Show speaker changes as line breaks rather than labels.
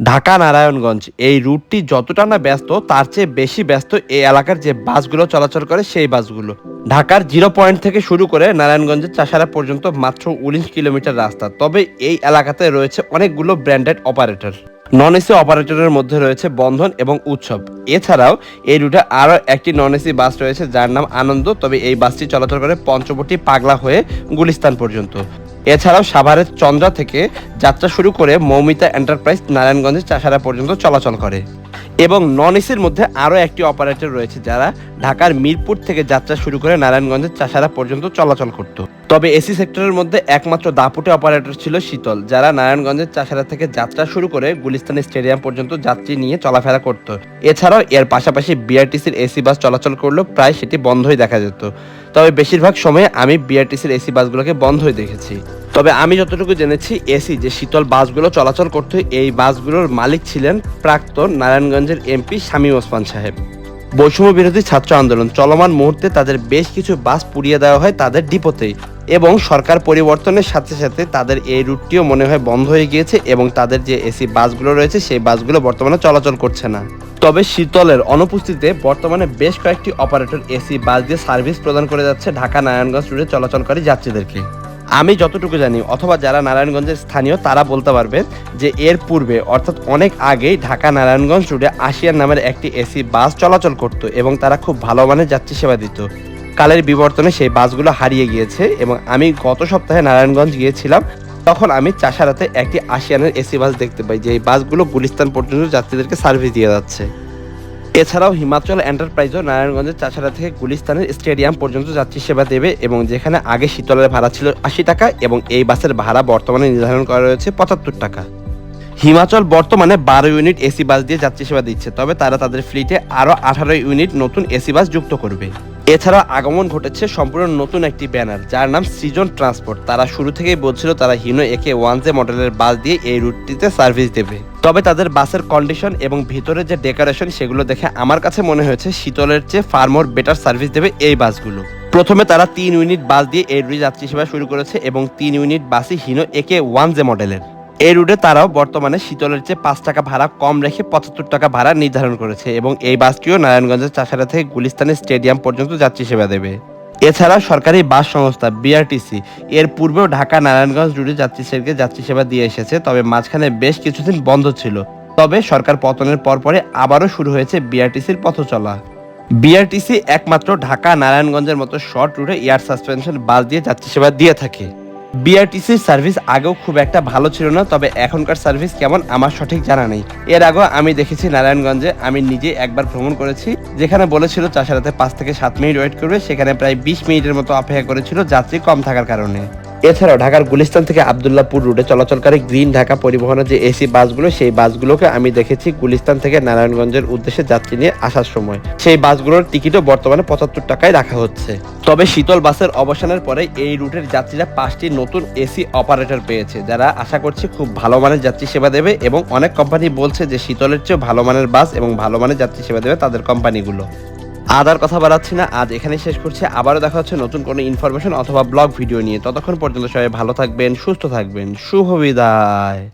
ঢাকা, নারায়ণগঞ্জ। এই রুটটি যতটা না ব্যস্ত, তার চেয়ে বেশি ব্যস্ত এই এলাকার যে বাসগুলো চলাচল করে সেই বাসগুলো। ঢাকার জিরো পয়েন্ট থেকে শুরু করে নারায়ণগঞ্জের চাষারা পর্যন্ত মাত্র উনিশ কিলোমিটার রাস্তা। তবে এই এলাকাতে রয়েছে অনেকগুলো ব্র্যান্ডেড অপারেটর। নন এসি অপারেটরের মধ্যে রয়েছে বন্ধন এবং উৎসব। এছাড়াও এই রুটে আরও একটি নন এসি বাস রয়েছে, যার নাম আনন্দ। তবে এই বাসটি চলাচল করে পঞ্চবটি পাগলা হয়ে গুলিস্তান পর্যন্ত। এছাড়াও সাভারের চন্দ্রা থেকে যাত্রা শুরু করে মৌমিতা এন্টারপ্রাইজ নারায়ণগঞ্জের চাষারা পর্যন্ত চলাচল করে। এবং নন এসির মধ্যে আরও একটি অপারেটর রয়েছে যারা ঢাকার মিরপুর থেকে যাত্রা শুরু করে নারায়ণগঞ্জের চাষারা পর্যন্ত চলাচল করত। তবে এসি সেক্টরের মধ্যে একমাত্র দাপুটে অপারেটর ছিল শীতল, যারা নারায়ণগঞ্জের চাষারা থেকে যাত্রা শুরু করে গুলিস্তান স্টেডিয়াম পর্যন্ত যাত্রী নিয়ে চলাফেরা করত। এছাড়াও এর পাশাপাশি বিআরটিসির এসি বাস চলাচল করলেও প্রায় সেটি বন্ধই দেখা যেত। তবে বেশিরভাগ সময়ে আমি বিআরটিসির এসি বাসগুলোকে বন্ধই দেখেছি। তবে আমি যতটুকু জেনেছি, এসি যে শীতল বাসগুলো চলাচল করতো এই বাসগুলোর মালিক ছিলেন প্রাক্তন নারায়ণগঞ্জের এমপি শামীম ওসমান সাহেব। বৈষম্য বিরোধী ছাত্র আন্দোলন চলমান মুহূর্তে তাদের বেশ কিছু বাস পুড়িয়ে দেওয়া হয় তাদের ডিপোতেই এবং সরকার পরিবর্তনের সাথে সাথে তাদের এই রুটটিও মনে হয় বন্ধ হয়ে গিয়েছে এবং তাদের যে এসি বাসগুলো রয়েছে সেই বাসগুলো বর্তমানে চলাচল করছে না। তবে শীতলের অনুপস্থিতিতে বর্তমানে বেশ কয়েকটি অপারেটর এসি বাস দিয়ে সার্ভিস প্রদান করে যাচ্ছে ঢাকা নারায়ণগঞ্জ রুটে চলাচলকারী যাত্রীদেরকে। আমি যতটুকু জানি, অথবা যারা নারায়ণগঞ্জের স্থানীয়, তারা বলতে পারবেন যে এর পূর্বে, অর্থাৎ অনেক আগেই ঢাকা নারায়ণগঞ্জ রুটে আশিয়ান নামের একটি এসি বাস চলাচল করত এবং তারা খুব ভালো মানের যাত্রী সেবা দিত। কালের বিবর্তনে সেই বাসগুলো হারিয়ে গিয়েছে এবং আমি গত সপ্তাহে নারায়ণগঞ্জ গিয়েছিলাম, তখন আমি চাষারাতে একটি আশিয়ানের এসি বাস দেখতে পাই যে এই বাসগুলো গুলিস্তান পর্যন্ত যাত্রীদেরকে সার্ভিস দিয়ে যাচ্ছে। এছাড়াও হিমাচল এন্টারপ্রাইজও নারায়ণগঞ্জের চাষারা থেকে গুলিস্তানের স্টেডিয়াম পর্যন্ত যাত্রী সেবা দেবে এবং যেখানে আগে শীতলের ভাড়া ছিল আশি টাকা এবং এই বাসের ভাড়া বর্তমানে নির্ধারণ করা রয়েছে পঁচাত্তর টাকা। হিমাচল বর্তমানে বারো ইউনিট এসি বাস দিয়ে যাত্রী সেবা দিচ্ছে, তবে তারা তাদের ফ্লিটে আরও আঠারো ইউনিট নতুন এসি বাস যুক্ত করবে। এছাড়া আগমন ঘটেছে সম্পূর্ণ নতুন একটি ব্যানার, যার নাম সৃজন ট্রান্সপোর্ট। তারা শুরু থেকেই বলছিল তারা হিনো একে ওয়ান জে মডেলের বাস দিয়ে এই রুটটিতে সার্ভিস দেবে। তবে তাদের বাসের কন্ডিশন এবং ভিতরে যে ডেকোরেশন সেগুলো দেখে আমার কাছে মনে হয়েছে শীতলের চেয়ে ফার মোর বেটার সার্ভিস দেবে এই বাসগুলো। প্রথমে তারা তিন ইউনিট বাস দিয়ে এই রুটে যাত্রী সেবা শুরু করেছে এবং তিন ইউনিট বাসই হিনো একে ওয়ান জে মডেলের এই রুটে তারাও বর্তমানে শীতলের চেয়ে পাঁচ টাকা ভাড়া কম রেখে পঁচাত্তর টাকা ভাড়া নির্ধারণ করেছে এবং এই বাসটিও নারায়ণগঞ্জের চাষারা থেকে গুলিস্তানের স্টেডিয়াম পর্যন্ত যাত্রী সেবা দেবে। এছাড়া সরকারি বাস সংস্থা বিআরটিসি এর পূর্বেও ঢাকা নারায়ণগঞ্জ রুটে যাত্রী সেবাকে যাত্রী সেবা দিয়ে এসেছে, তবে মাঝখানে বেশ কিছুদিন বন্ধ ছিল। তবে সরকার পতনের পরপরে আবারও শুরু হয়েছে বিআরটিসির পথ চলা বিআরটিসি একমাত্র ঢাকা নারায়ণগঞ্জের মতো শর্ট রুটে এয়ার সাসপেনশন বাস দিয়ে যাত্রী সেবা দিয়ে থাকে। বিআরটিসির সার্ভিস আগেও খুব একটা ভালো ছিল না, তবে এখনকার সার্ভিস কেমন আমার সঠিক জানা নেই। এর আগেও আমি দেখেছি নারায়ণগঞ্জে, আমি নিজে একবার ভ্রমণ করেছি, যেখানে বলেছিল চাষারাতে পাঁচ থেকে সাত মিনিট ওয়েট করবে, সেখানে প্রায় বিশ মিনিটের মতো অপেক্ষা করেছিল যাত্রী কম থাকার কারণে। এছাড়াও ঢাকার গুলিস্তান থেকে আবদুল্লাপুর রুটে চলাচলকারী গ্রিন ঢাকা পরিবহনের যে এসি বাসগুলো, সেই বাসগুলোকে আমি দেখেছি গুলিস্তান থেকে নারায়ণগঞ্জের উদ্দেশ্যে যাত্রী নিয়ে আসার সময়। সেই বাসগুলোর টিকিটও বর্তমানে পঁচাত্তর টাকায় রাখা হচ্ছে। তবে শীতল বাসের অবসানের পরে এই রুটের যাত্রীরা পাঁচটি নতুন এসি অপারেটর পেয়েছে, যারা আশা করছি খুব ভালো মানের যাত্রী সেবা দেবে এবং অনেক কোম্পানি বলছে যে শীতলের চেয়েও ভালো মানের বাস এবং ভালো মানের যাত্রী সেবা দেবে তাদের কোম্পানিগুলো আদার কথা বাড়াচ্ছি না। আজ এখানে শেষ করছি। আবারও দেখা হচ্ছে নতুন কোনো ইনফরমেশন অথবা ব্লগ ভিডিও নিয়ে। ততক্ষণ পর্যন্ত সবাই ভালো থাকবেন, সুস্থ থাকবেন। শুভ বিদায়।